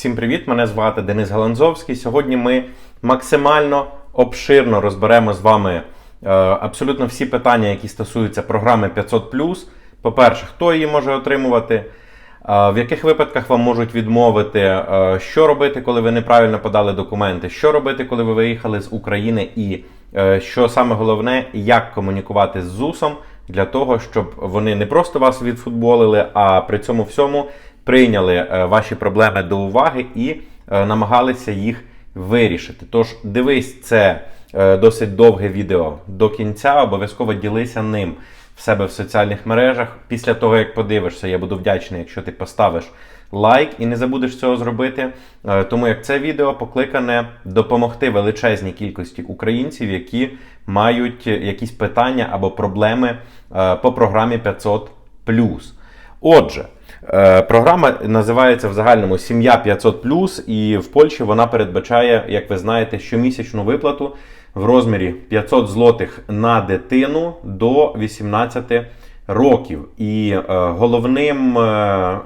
Всім привіт! Мене звати Денис Галанзовський. Сьогодні ми максимально обширно розберемо з вами е, абсолютно всі питання, які стосуються програми 500. По-перше, хто її може отримувати, е, в яких випадках вам можуть відмовити, е, що робити, коли ви неправильно подали документи, що робити, коли ви виїхали з України, і що саме головне, як комунікувати з ЗУСом для того, щоб вони не просто вас відфутболили, а при цьому всьому прийняли е, ваші проблеми до уваги і е, намагалися їх вирішити. Тож дивись це е, досить довге відео до кінця, обов'язково ділися ним в себе в соціальних мережах. Після того, як подивишся, я буду вдячний, якщо ти поставиш лайк і не забудеш цього зробити. Тому як це відео покликане допомогти величезній кількості українців, які мають якісь питання або проблеми по програмі 500 Отже, програма називається в загальному Сім'я 500 і в Польщі вона передбачає, як ви знаєте, щомісячну виплату в розмірі 500 злотих на дитину до 18 років. І е, головним, е,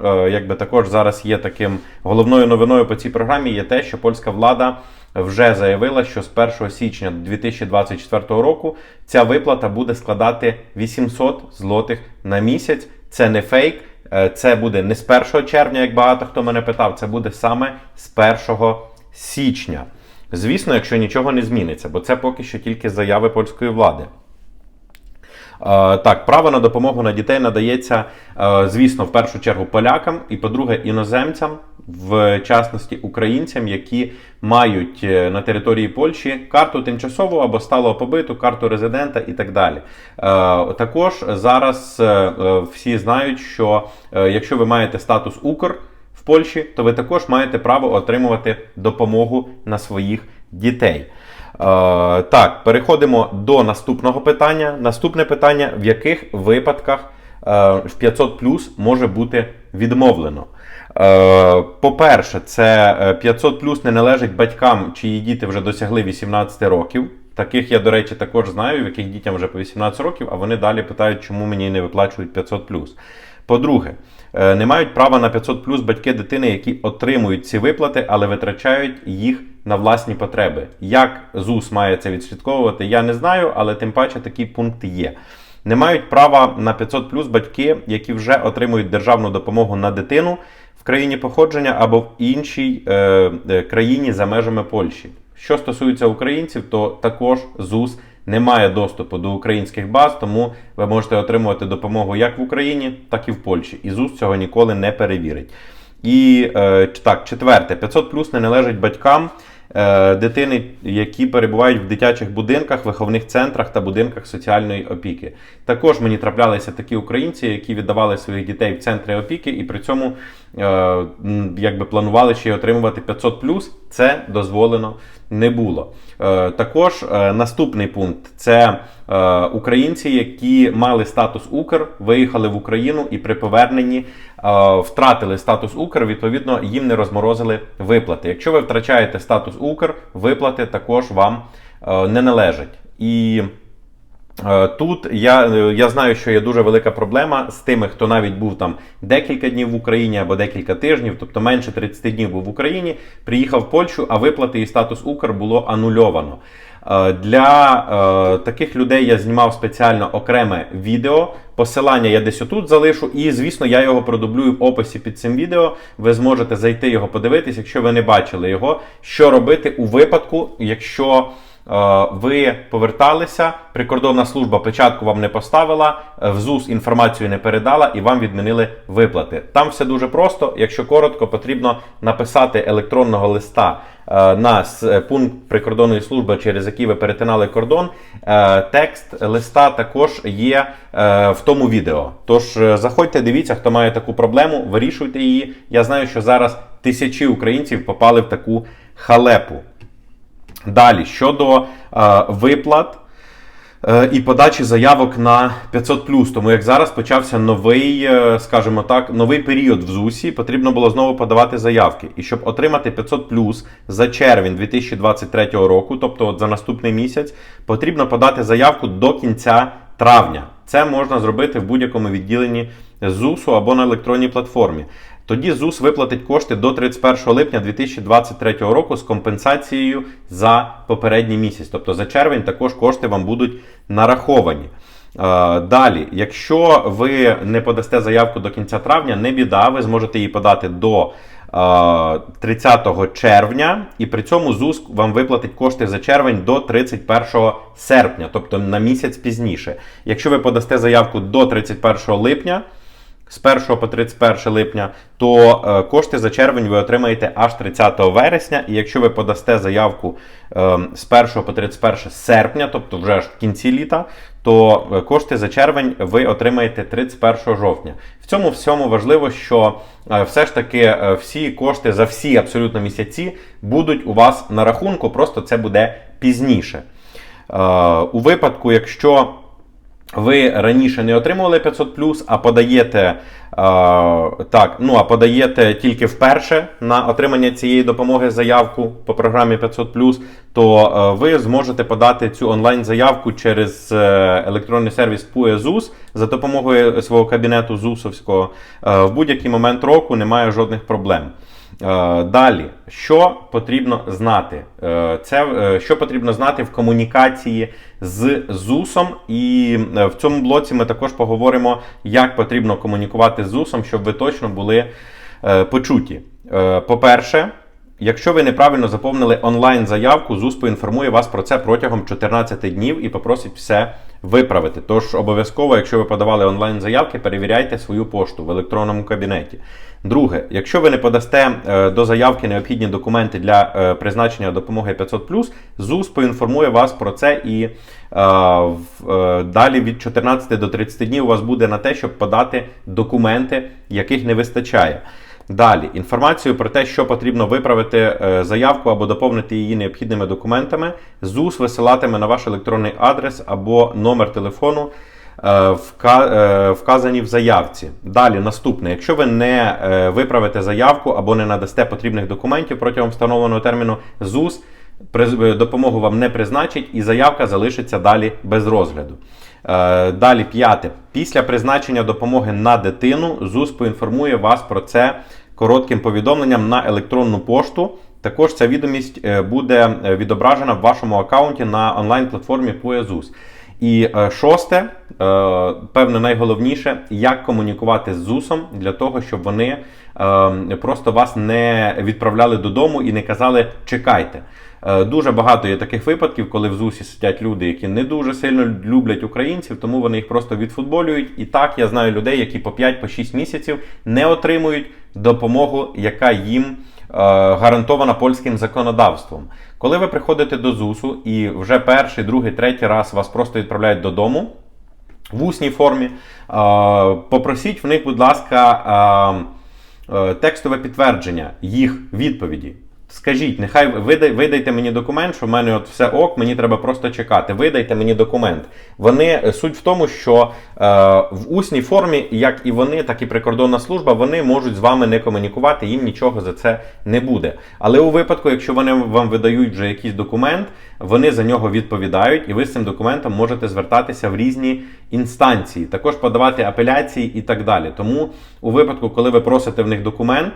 е, якби також зараз є таким головною новиною по цій програмі, є те, що польська влада вже заявила, що з 1 січня 2024 року ця виплата буде складати 800 злотих на місяць. Це не фейк. Е, Це буде не з 1 червня, як багато хто мене питав, це буде саме з 1 січня. Звісно, якщо нічого не зміниться, бо це поки що тільки заяви польської влади. Е, Так, право на допомогу на дітей надається, е, звісно, в першу чергу полякам, і, по-друге, іноземцям, в частності українцям, які мають е, на території Польщі карту тимчасового або сталого побиту, карту резидента і так далі. Також зараз всі знають, що якщо ви маєте статус Укр в Польщі, то ви також маєте право отримувати допомогу на своїх дітей. Е, Так, переходимо до наступного питання. Наступне питання: в яких випадках е, в 500 може бути відмовлено? Е, По-перше, це е, 500 не належить батькам, чиї діти вже досягли 18 років. Таких я, до речі, також знаю, в яких дітям вже по 18 років, а вони далі питають, чому мені не виплачують 500 По-друге, е, не мають права на 500 батьки дитини, які отримують ці виплати, але витрачають їх на власні потреби. Як ЗУС має це відслідковувати, я не знаю, але тим паче такий пункт є. Не мають права на 500 плюс батьки, які вже отримують державну допомогу на дитину в країні походження або в іншій е, е, країні за межами Польщі. Що стосується українців, то також ЗУС не має доступу до українських баз, тому ви можете отримувати допомогу як в Україні, так і в Польщі. І ЗУС цього ніколи не перевірить. І е, так, четверте, 500 плюс не належить батькам дитини, які перебувають в дитячих будинках, виховних центрах та будинках соціальної опіки. Також мені траплялися такі українці, які віддавали своїх дітей в центри опіки, і при цьому е, якби планували ще й отримувати 500 плюс. Це дозволено не було. Е, також е, наступний пункт це е, українці, які мали статус Укр, виїхали в Україну і при поверненні е, втратили статус Укр, відповідно, їм не розморозили виплати. Якщо ви втрачаєте статус Укр, виплати також вам е, не належать. І Е, Тут я, е, я знаю, що є дуже велика проблема з тими, хто навіть був там декілька днів в Україні або декілька тижнів, тобто менше 30 днів був в Україні, приїхав в Польщу, а виплати і статус Укр було анульовано. Е, Для е, таких людей я знімав спеціально окреме відео. Посилання я десь отут залишу, і звісно, я його продублюю в описі під цим відео. Ви зможете зайти його подивитись, якщо ви не бачили його, що робити у випадку, якщо. Е, Ви поверталися, прикордонна служба печатку вам не поставила, е, в ЗУС інформацію не передала і вам відмінили виплати. Там все дуже просто. Якщо коротко, потрібно написати електронного листа е, на пункт прикордонної служби, через який ви перетинали кордон. Текст листа також є в тому відео. Тож заходьте, дивіться, хто має таку проблему, вирішуйте її. Я знаю, що зараз тисячі українців попали в таку халепу. Далі, щодо е, виплат е, і подачі заявок на 500 тому як зараз почався новий, е, скажімо так, новий період в ЗУСі, потрібно було знову подавати заявки. І щоб отримати 500 за червень 2023 року, тобто от за наступний місяць, потрібно подати заявку до кінця травня. Це можна зробити в будь-якому відділенні ЗУСу або на електронній платформі. Тоді ЗУС виплатить кошти до 31 липня 2023 року з компенсацією за попередній місяць. Тобто за червень також кошти вам будуть нараховані. Е, Далі, якщо ви не подасте заявку до кінця травня, не біда, ви зможете її подати до е, 30 червня, і при цьому ЗУС вам виплатить кошти за червень до 31 серпня, тобто на місяць пізніше. Якщо ви подасте заявку до 31 липня, з 1 по 31 липня, то е, кошти за червень ви отримаєте аж 30 вересня. І якщо ви подасте заявку е, з 1 по 31 серпня, тобто вже ж в кінці літа, то е, кошти за червень ви отримаєте 31 жовтня. В цьому всьому важливо, що все ж таки всі кошти за всі абсолютно місяці будуть у вас на рахунку, просто це буде пізніше. У випадку, якщо ви раніше не отримували 500 а подаєте е, так, ну а подаєте тільки вперше на отримання цієї допомоги заявку по програмі 500 то е, ви зможете подати цю онлайн-заявку через е, електронний сервіс ZUS за допомогою свого кабінету ЗУСовського. В будь-який момент року немає жодних проблем. Е, Далі, що потрібно знати? Е, Це е, що потрібно знати в комунікації з ЗУСом, і в цьому блоці ми також поговоримо, як потрібно комунікувати з ЗУСом, щоб ви точно були почуті. По-перше, Якщо ви неправильно заповнили онлайн-заявку, ЗУС поінформує вас про це протягом 14 днів і попросить все виправити. Тож обов'язково, якщо ви подавали онлайн-заявки, перевіряйте свою пошту в електронному кабінеті. Друге, якщо ви не подасте е, до заявки необхідні документи для е, призначення допомоги 500 ЗУС поінформує вас про це і е, в- далі від 14 до 30 днів у вас буде на те, щоб подати документи, яких не вистачає. Далі інформацію про те, що потрібно виправити е, заявку або доповнити її необхідними документами, ЗУС висилатиме на ваш електронний адрес або номер телефону, е, е, вказані в заявці. Далі наступне: якщо ви не виправите заявку або не надасте потрібних документів протягом встановленого терміну, ЗУС допомогу вам не призначить і заявка залишиться далі без розгляду. Е, Далі п'яте. Після призначення допомоги на дитину ЗУС поінформує вас про це коротким повідомленням на електронну пошту. Також ця відомість е, буде е, відображена в вашому аккаунті на онлайн-платформі PoeZUS. І шосте, певне, найголовніше, як комунікувати з ЗУСом для того, щоб вони е, просто вас не відправляли додому і не казали чекайте. Е, Дуже багато є таких випадків, коли в ЗУСі сидять люди, які не дуже сильно люблять українців, тому вони їх просто відфутболюють. І так я знаю людей, які по 5-6 місяців не отримують допомогу, яка їм е, гарантована польським законодавством. Коли ви приходите до ЗУСу і вже перший, другий, третій раз вас просто відправляють додому в усній формі, е, попросіть в них, будь ласка, текстове підтвердження їх відповіді. Скажіть, нехай видай, видайте мені документ, що в мене от все ок, мені треба просто чекати. Видайте мені документ. Вони е, суть в тому, що е, в усній формі, як і вони, так і прикордонна служба, вони можуть з вами не комунікувати, їм нічого за це не буде. Але у випадку, якщо вони вам видають вже якийсь документ, вони за нього відповідають, і ви з цим документом можете звертатися в різні інстанції, також подавати апеляції і так далі. Тому у випадку, коли ви просите в них документ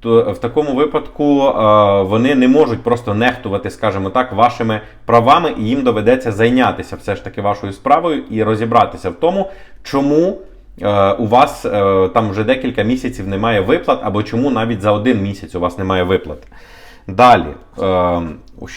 то в такому випадку е, вони не можуть просто нехтувати, скажімо так, вашими правами, і їм доведеться зайнятися все ж таки вашою справою і розібратися в тому, чому е, у вас е, там вже декілька місяців немає виплат, або чому навіть за один місяць у вас немає виплат. Далі, е,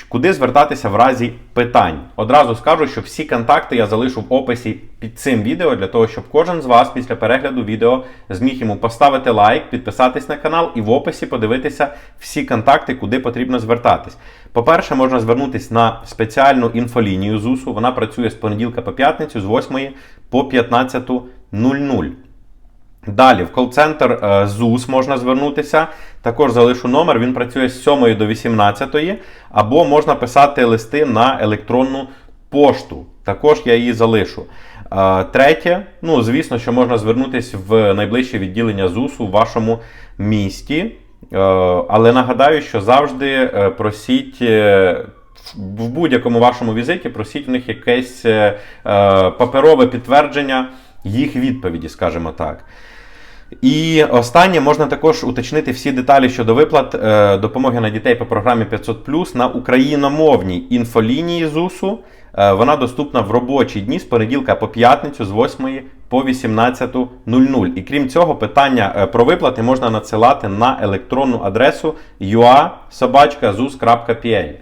куди звертатися в разі питань? Одразу скажу, що всі контакти я залишу в описі під цим відео, для того, щоб кожен з вас після перегляду відео зміг йому поставити лайк, підписатись на канал і в описі подивитися всі контакти, куди потрібно звертатись. По-перше, можна звернутися на спеціальну інфолінію ЗУСу. Вона працює з понеділка по п'ятницю з 8 по 15.00. Далі, в кол-центр е, ЗУС можна звернутися. Також залишу номер. Він працює з 7 до 18, або можна писати листи на електронну пошту. Також я її залишу. Е, Третє, ну, звісно, що можна звернутися в найближче відділення ЗУСу в вашому місті. Е, Але нагадаю, що завжди просіть. В будь-якому вашому візиті просіть в них якесь паперове підтвердження їх відповіді, скажімо так. І останнє можна також уточнити всі деталі щодо виплат е, допомоги на дітей по програмі 500 на україномовній інфолінії ЗУСу. Е, вона доступна в робочі дні з понеділка по п'ятницю з 8 по 18.00. І крім цього, питання е, про виплати можна надсилати на електронну адресу ua.zuz.pl.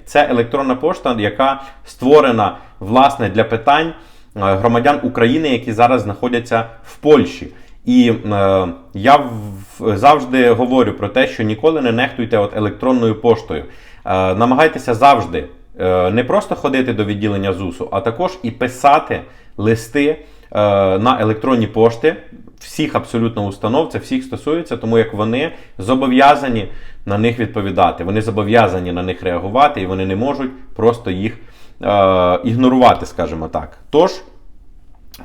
Це електронна пошта, яка створена власне для питань е, громадян України, які зараз знаходяться в Польщі. І е, я в- завжди говорю про те, що ніколи не нехтуйте от електронною поштою. Е, намагайтеся завжди е, не просто ходити до відділення ЗУСу, а також і писати листи е, на електронні пошти всіх абсолютно установ, це всіх стосується, тому як вони зобов'язані на них відповідати. Вони зобов'язані на них реагувати, і вони не можуть просто їх е, ігнорувати, скажімо так. Тож.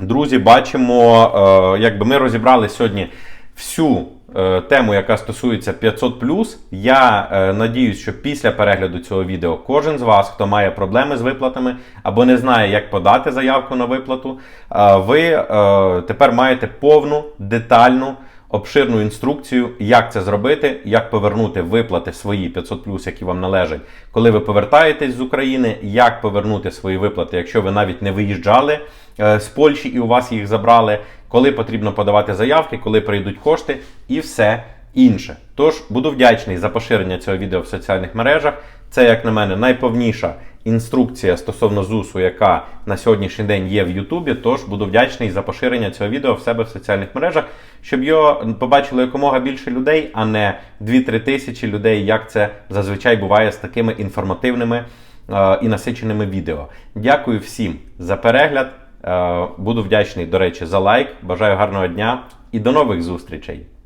Друзі, бачимо, е, якби ми розібрали сьогодні всю е, тему, яка стосується 500 Я е, надіюсь, що після перегляду цього відео кожен з вас, хто має проблеми з виплатами або не знає, як подати заявку на виплату, ви тепер маєте повну детальну. Обширну інструкцію, як це зробити, як повернути виплати свої 500 які вам належать, коли ви повертаєтесь з України, як повернути свої виплати, якщо ви навіть не виїжджали е, з Польщі і у вас їх забрали, коли потрібно подавати заявки, коли прийдуть кошти і все інше. Тож буду вдячний за поширення цього відео в соціальних мережах. Це, як на мене, найповніша інструкція стосовно ЗУСу, яка на сьогоднішній день є в Ютубі. Тож буду вдячний за поширення цього відео в себе в соціальних мережах, щоб його побачило якомога більше людей, а не 2-3 тисячі людей, як це зазвичай буває з такими інформативними е, і насиченими відео. Дякую всім за перегляд. Е, Буду вдячний, до речі, за лайк. Бажаю гарного дня і до нових зустрічей!